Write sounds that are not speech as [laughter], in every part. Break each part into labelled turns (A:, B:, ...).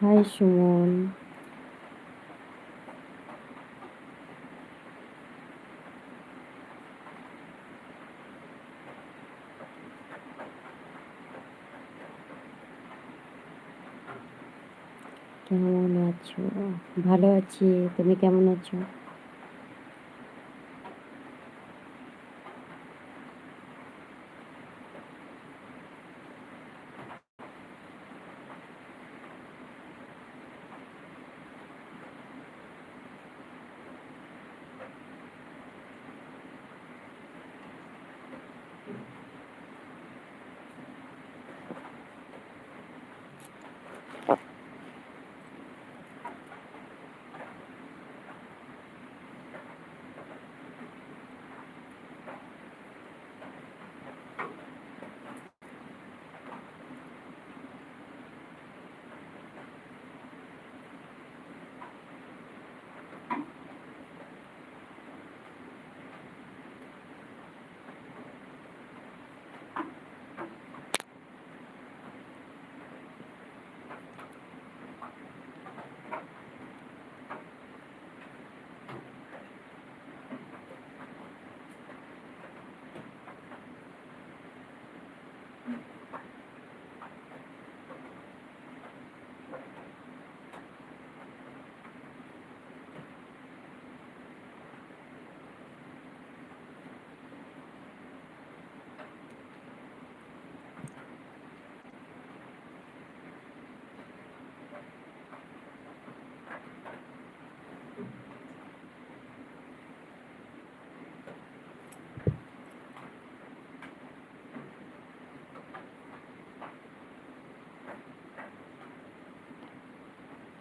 A: High Suman. কেমন আছো? ভালো আছি তুমি কেমন আছো?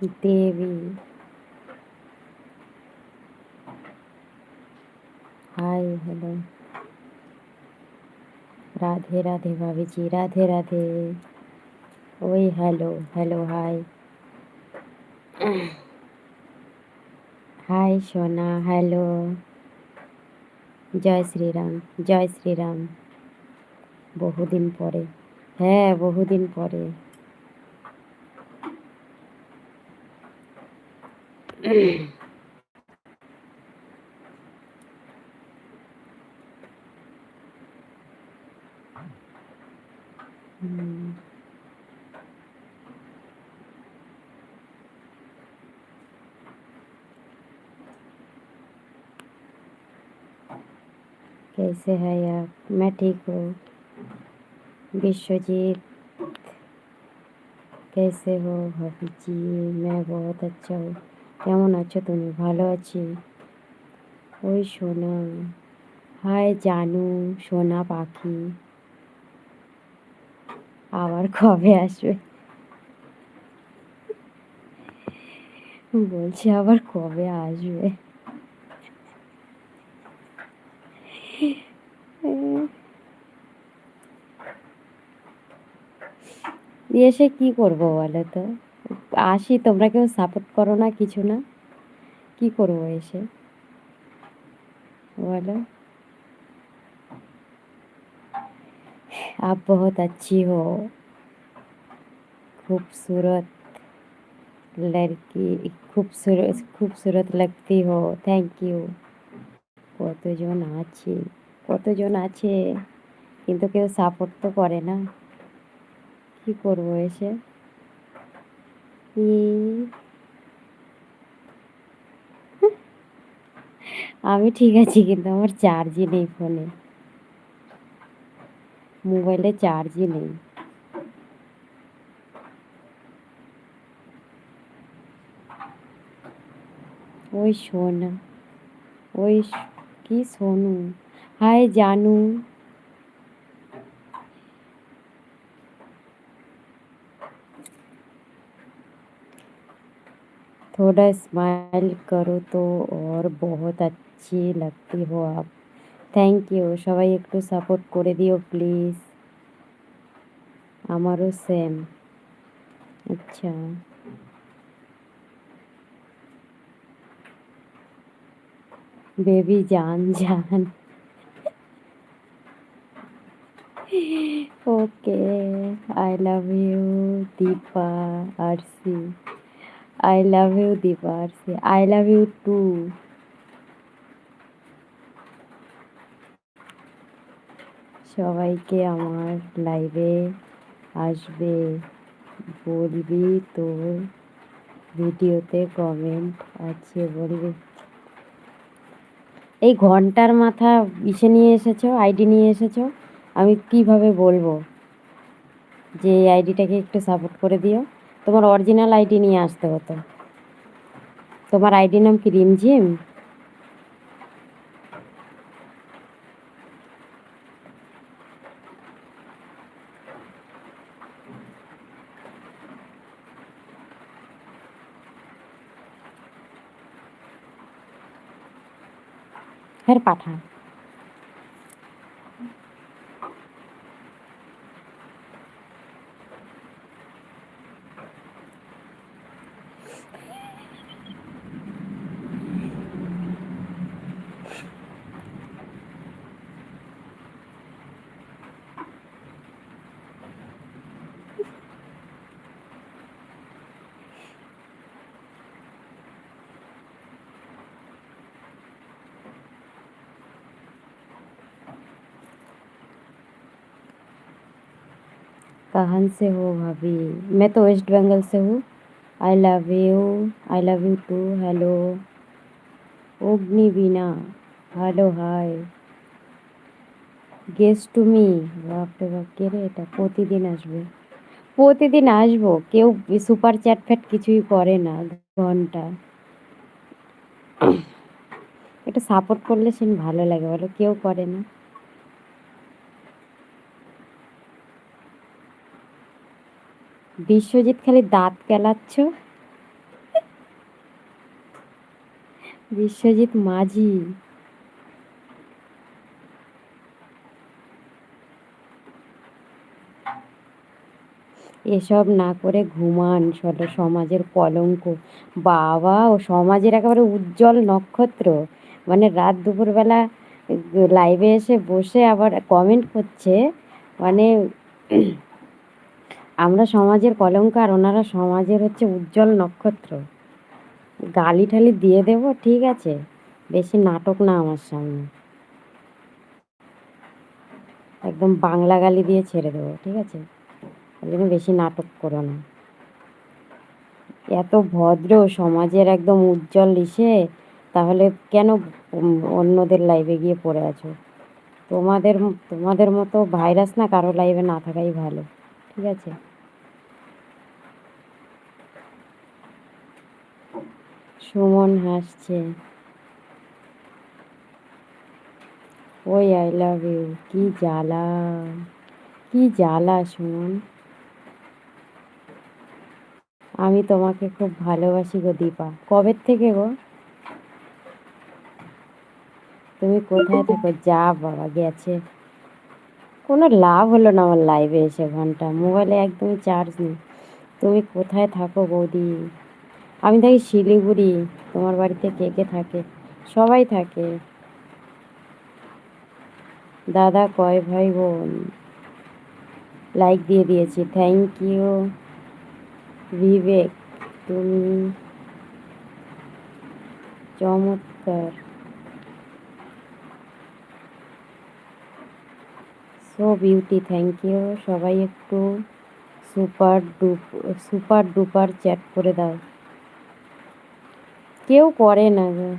A: দেবী। Hi, hello. রাধে রাধে ভাবিজি রাধে রাধে। ওই হ্যালো হ্যালো, হাই। হাই, সোনা, হ্যালো। জয় শ্রীরাম জয় শ্রীরাম। বহুদিন পরে। হ্যাঁ বহুদিন পরে। कैसे है आप? मैं ठीक हूँ। विश्वजीत, कैसे हो भाभी जी? मैं बहुत अच्छा हूँ। কেমন আছো তুমি? ভালো আছি। ওই সোনা হাই জানু, সোনা পাখি। আবার কবে আসবে? বলছি আবার কবে আসবে? এসে কি করব বলো তো? আসি তোমরা কেউ সাপোর্ট করো না কিছু না কি করবো এসে বলো आप बहुत अच्छी हो खूबसूरत लड़की खूबसूरत खूबसूरत लगती हो থ্যাংক ইউ কতজন আছে কতজন আছে কিন্তু কেউ সাপোর্ট তো করে না কি করবো এসে [laughs] আমি ঠিক আছি, কিন্তু আমার চার্জই নেই ফোনে মোবাইলে চার্জই নেই। ওই সোনা, ওই কি সোনু? হাই জানু। थोड़ा स्माइल करो तो और बहुत अच्छी लगती हो आप থ্যাংক ইউ সবাই একটু সাপোর্ট করে দিও প্লিজ আমারও সেম আচ্ছা বেবি জান জান okay I love you Dipa RC I love you RC I love you too সবাইকে আমার লাইভে আসবে। বলবি তোর ভিডিওতে কমেন্ট আছে, বলবি। এই ঘণ্টার মাথা ইসে নিয়ে এসেছ আইডি নিয়ে এসেছ, আমি কীভাবে বলব? যে এই আইডিটাকে একটু সাপোর্ট করে দিও। তোমার অরিজিনাল আইডি নিয়ে আসতে হতো। তোমার আইডি নাম কি রিমঝিম? হ্যাঁ পাঠা कहाँ से हो भाभी मैं तो वेस्ट बंगाल से हूँ I love you I love you too hello Agnibina hello hi guest to me বাপরে বাপ কে রে এটা প্রতিদিন আসবে প্রতিদিন আসবো কেউ সুপার চ্যাট ফ্যাট কিছুই করে না ঘন্টা এটা সাপোর্ট করলে সে ভালো লাগে বলো কেউ করে না বিশ্বজিৎ খালি দাঁত কেলাচ্ছ বিশ্বজিৎ মাঝি। এসব না করে ঘুমান সমাজের কলঙ্ক। বাবা, ও সমাজের একেবারে উজ্জ্বল নক্ষত্র। মানে রাত দুপুরবেলা লাইভে এসে বসে আবার কমেন্ট করছে। মানে আমরা সমাজের কলঙ্ক আর ওনারা সমাজের হচ্ছে উজ্জ্বল নক্ষত্র। গালি ঠালি দিয়ে দেব, ঠিক আছে? বেশি নাটক না আমার সামনে। একদম বাংলা গালি দিয়ে ছেড়ে দেবো, ঠিক আছে? ওই জন্য বেশি নাটক করো না। এত ভদ্র, সমাজের একদম উজ্জ্বল ইসে, তাহলে কেন অন্যদের লাইভে গিয়ে পড়ে আছো? তোমাদের তোমাদের মতো ভাইরাস না কারও লাইভে না থাকাই ভালো, ঠিক আছে? সুমন হাসছে। ওই আই লাভ ইউ কি জ্বালা কি জ্বালা সুমন। আমি তোমাকে খুব ভালোবাসি গো দীপা। কবে থেকে গো? তুমি কোথায় থাকো যা বাবা গেছে। কোনো লাভ হলো না আমার লাইভে এসে ঘণ্টা। মোবাইলে একদমই চার্জ নেই। তুমি কোথায় থাকো বৌদি? আমি থাকি শিলিগুড়ি, তোমার বাড়িতে কে কে থাকে? সবাই থাকে। দাদা কয়, ভাই বোন লাইক দিয়ে দিয়েছি। থ্যাংক ইউ বিবেক তুমি চমৎকার। সো বিউটি থ্যাংক ইউ সবাই একটু super dup super duper chat করে দাও। কেউ করে না গো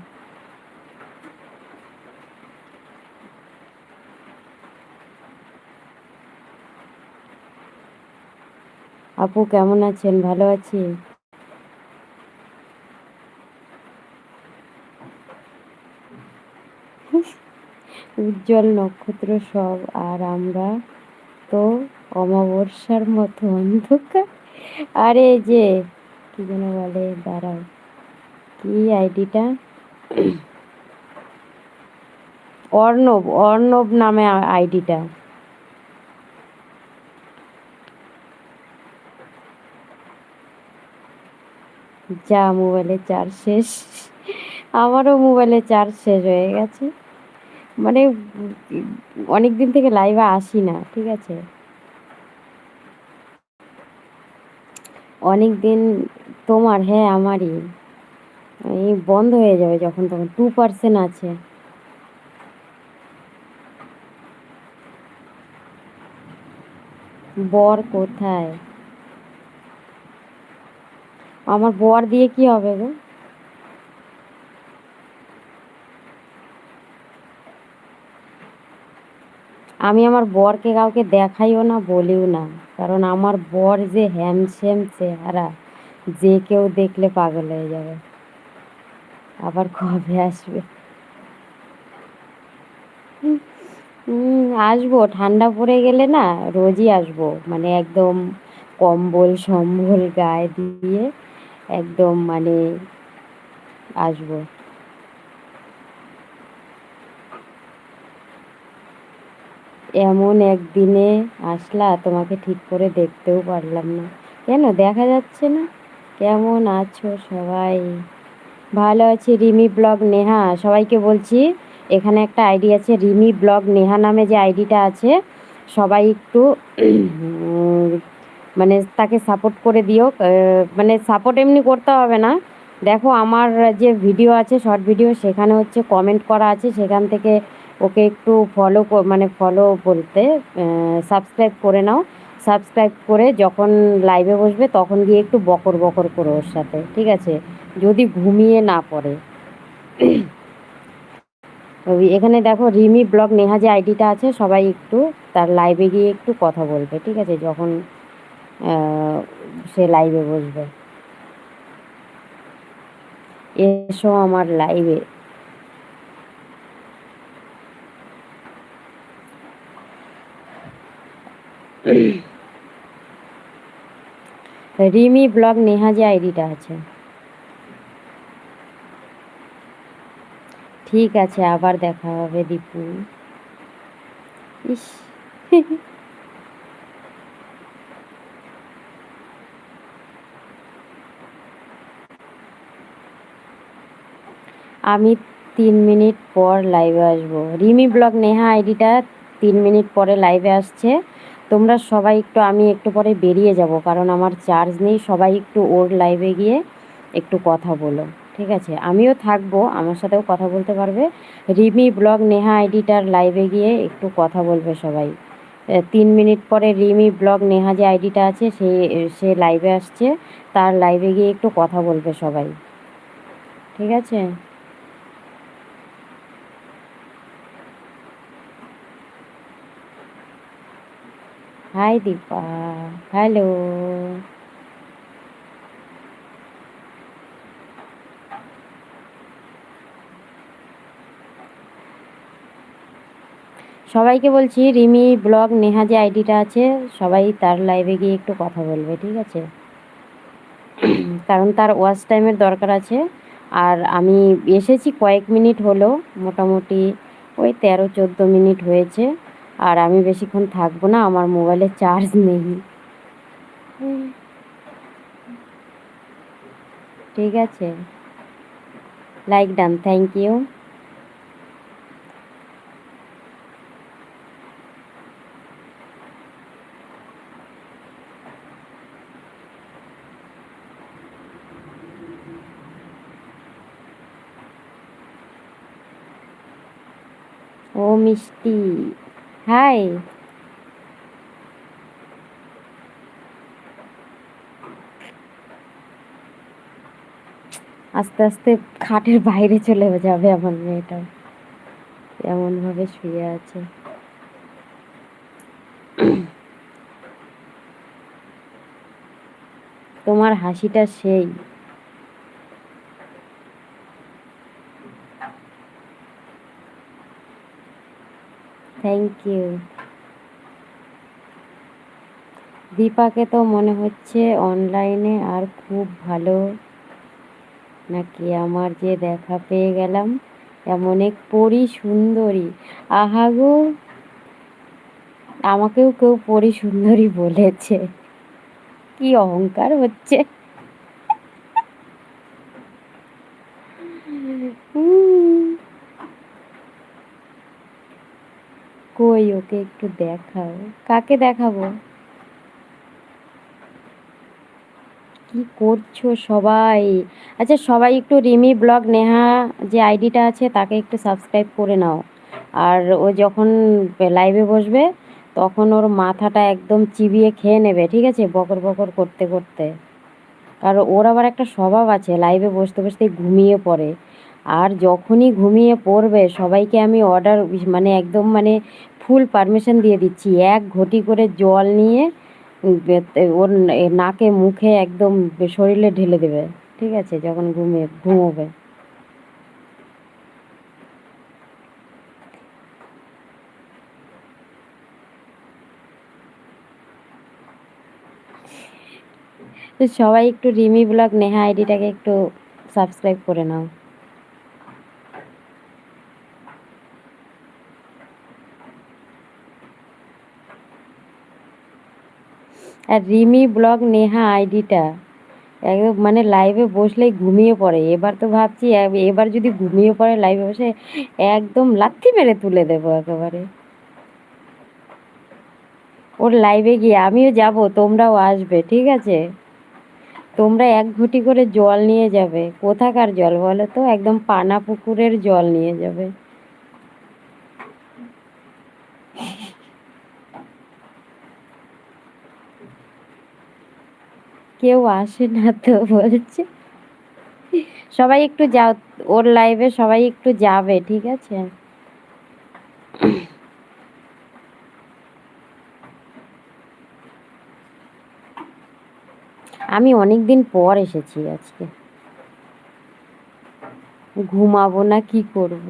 A: আপু কেমন আছেন? ভালো আছি? উজ্জ্বল নক্ষত্র সব, আর আমরা তো অমাবস্যার মতো অন্ধকার। আরে যে, কি যেন বলে, দাঁড়াও। কি আইডিটা? অর্ণব অর্ণব নামে আইডিটা। যা, মোবাইলে চার্জ শেষ। আমারও মোবাইলে চার্জ শেষ হয়ে গেছে। মানে অনেক দিন থেকে লাইভে আসি না, ঠিক আছে? অনেক দিন তোমার হ্যাঁ আমারই। এই বন্ধ হয়ে যাবে যখন তখন। টু পার্সেন্ট আছে। বর কোথায়? আমার বর দিয়ে কি হবে গো? আমি আমার বরকে কাউকে দেখাইও না, বলিও না। কারণ আমার বর যে হ্যামস্যাম চেহারা, যে কেউ দেখলে পাগল হয়ে যাবে। আবার কবে আসবে? আসব। ঠান্ডা পড়ে গেলে না রোজই আসব। মানে একদম কম্বল, সম্বল গায়ে দিয়ে একদম মানে আসব। এমন একদিনে আসলা, তোমাকে ঠিক করে দেখতেও পারলাম না। কেন? দেখা যাচ্ছে না। কেমন আছো সবাই? ভালো আছি, রিমি ব্লগ নেহা। সবাইকে বলছি, এখানে একটা আইডি আছে, রিমি ব্লগ নেহা নামে যে আইডিটা আছে, সবাই একটু মানে তাকে সাপোর্ট করে দিও। মানে সাপোর্ট এমনি করতে হবে না। দেখো, আমার যে ভিডিও আছে শর্ট ভিডিও সেখানে হচ্ছে কমেন্ট করা আছে। সেখান থেকে ওকে একটু ফলো মানে ফলো বলতে সাবস্ক্রাইব করে নাও। সাবস্ক্রাইব করে যখন লাইভে বসবে, তখন গিয়ে একটু বকর বকর করো ওর সাথে, ঠিক আছে? যদি ঘুমিয়ে না পড়ে। এখানে দেখো, রিমি ব্লগ নেহা যে আইডিটা আছে, সবাই একটু তার লাইভে গিয়ে একটু কথা বলবে, ঠিক আছে? যখন সে লাইভে বসবে। এসো আমার লাইভে রিমি ব্লগ নেহা যে আইডিটা আছে। ঠিক আছে, আবার দেখা হবে দীপু। ইস। আমি তিন মিনিট পর লাইভে আসব। রিমি ব্লগ, নেহা আইডিটা তিন মিনিট পরে লাইভে আসছে। তোমরা সবাই একটু, আমি একটু পরে বেরিয়ে যাব, কারণ আমার চার্জ নেই, সবাই একটু ওর লাইভে গিয়ে একটু কথা বলো। ঠিক আছে, আমিও থাকব, আমার সাথেও কথা বলতে পারবে। রিমি ব্লগ নেহা আইডিটার লাইভে গিয়ে একটু কথা বলবে সবাই। তিন মিনিট পরে রিমি ব্লগ নেহা যে আইডিটা আছে, সে সে লাইভে আসছে, তার লাইভে গিয়ে একটু কথা বলবে সবাই। ঠিক আছে? হাই দীপা হ্যালো সবাইকে বলছি, রিমি, ব্লগ নেহা যে আইডিটা আছে, সবাই তার লাইভে গিয়ে একটু কথা বলবে, ঠিক আছে? কারণ তার ওয়াচ টাইমের দরকার আছে। আর আমি এসেছি কয়েক মিনিট হলো, মোটামুটি ওই তেরো, চোদ্দ মিনিট হয়েছে। আর আমি বেশিক্ষণ থাকব না, আমার মোবাইলে চার্জ নেই। ঠিক আছে? লাইক ডান থ্যাংক ইউ ও মিষ্টি হাই আস্তে আস্তে খাটের বাইরে চলে যাবে আমার মেয়েটা। এমন ভাবে শুয়ে আছে। তোমার হাসিটা সেই। থ্যাংক ইউ দীপাকে তো মনে হচ্ছে অনলাইনে আর খুব ভালো। নাকি আমার যে দেখা পেয়ে গেলাম, এমন এক পরি সুন্দরী। আহাগো আমাকেও কেউ পরি সুন্দরী বলেছে। কি অহংকার হচ্ছে। ওকে একটু দেখাও। কাকে দেখাবো? কি করছ সবাই? আচ্ছা সবাই একটু রিমি ব্লগ, নেহা যে আইডিটা আছে তাকে একটু সাবস্ক্রাইব করে নাও। আর ও যখন লাইভে বসবে, তখন ওর মাথাটা একদম চিবিয়ে খেয়ে নেবে, ঠিক আছে? বকর বকর করতে করতে। কারণ ওর আবার একটা স্বভাব আছে, লাইভে বসতে বসতে ঘুমিয়ে পড়ে। আর যখনই ঘুমিয়ে পড়বে, সবাইকে আমি অর্ডার মানে একদম মানে ফুল পারমিশন দিয়ে দিচ্ছি। এক ঘটি করে জল নিয়ে ওর নাকে, মুখে একদম শরীরে ঢেলে দেবে। ঠিক আছে? যখন ঘুমিয়ে ঘুমোবে। সবাই একটু রিমি ব্লগ, নেহা আইডিটাকে একটু সাবস্ক্রাইব করে নাও। আর রিমি ব্লগ নেহা আইডিটা। একদম মানে লাইভে বসলেই ঘুমিয়ে পড়ে। এবার তো ভাবছি এবার যদি ঘুমিয়ে পড়ে লাইভে বসে, একদম লাথি মেরে তুলে দেবো একেবারে। ওর লাইভে গিয়ে আমিও যাব, তোমরাও আসবে, ঠিক আছে? তোমরা এক ঘটি করে জল নিয়ে যাবে। কোথাকার জল বলো তো? একদম পানা পুকুরের জল নিয়ে যাবে। কেউ আসে না তো বলছে। সবাই একটু যাও, ওর লাইভে সবাই একটু যাবে, ঠিক আছে? আমি অনেক দিন পর এসেছি আজকে। ঘুমাবো না, কি করব?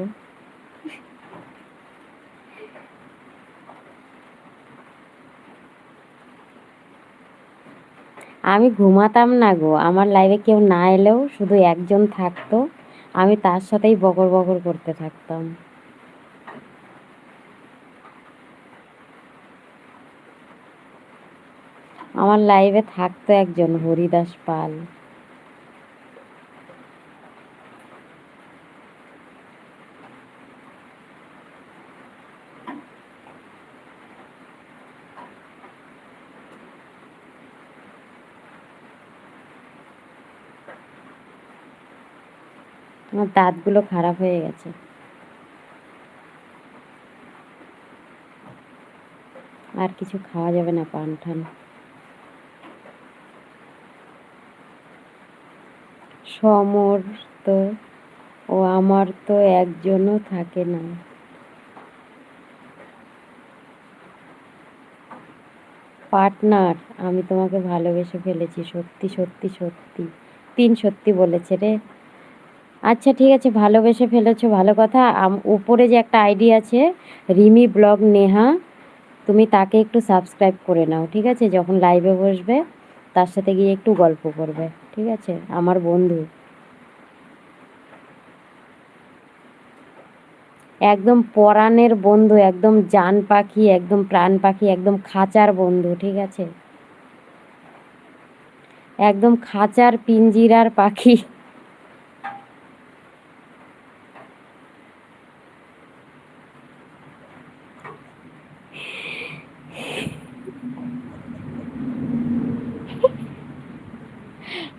A: আমি ঘুমাতাম না গো। আমার লাইফে কেউ না এলেও শুধু একজন থাকতো। আমি তার সাথেই বকর বকর করতে থাকতাম। আমার লাইভে থাকতো একজন হরিদাস পাল। আমার দাঁতগুলো খারাপ হয়ে গেছে। আর কিছু খাওয়া যাবে না পান ঠান। সমর তো, ও আমার তো একজনও থাকে না। পার্টনার, আমি তোমাকে ভালোবেসে ফেলেছি, সত্যি সত্যি সত্যি। তিন সত্যি বলেছে রে। আচ্ছা ঠিক আছে, ভালোবেসে ফেলেছো, ভালো কথা। উপরে যে একটা আইডি আছে, রিমি ব্লগ নেহা, তুমি তাকে একটু সাবস্ক্রাইব করে নাও, ঠিক আছে? যখন লাইভে বসবে, তার সাথে গিয়ে একটু গল্প করবে, ঠিক আছে? আমার বন্ধু। একদম পরাণের বন্ধু, একদম জান পাখি, একদম প্রাণ পাখি, একদম খাঁচার বন্ধু, ঠিক আছে? একদম খাঁচার পিঞ্জিরার পাখি।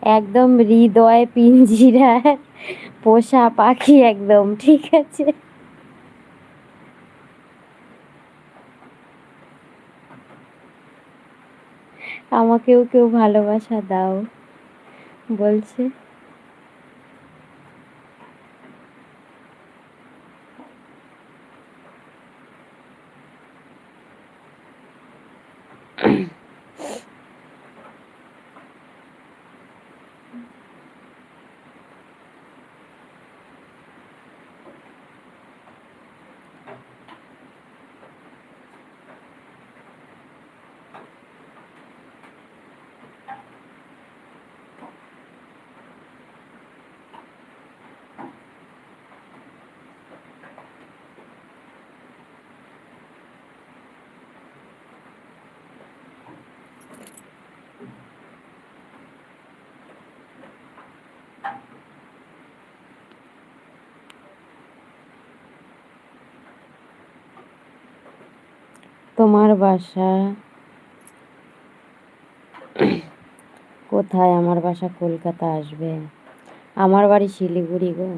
A: একদম হৃদয় পিঞ্জিরার পোষা পাখি একদম ঠিক আছে? আমাকেও কেউ ভালোবাসা দাও বলছে। তোমার বাসা। কোথায় আমার বাসা? কলকাতা আসবে। আমার বাড়ি শিলিগুড়ি গো।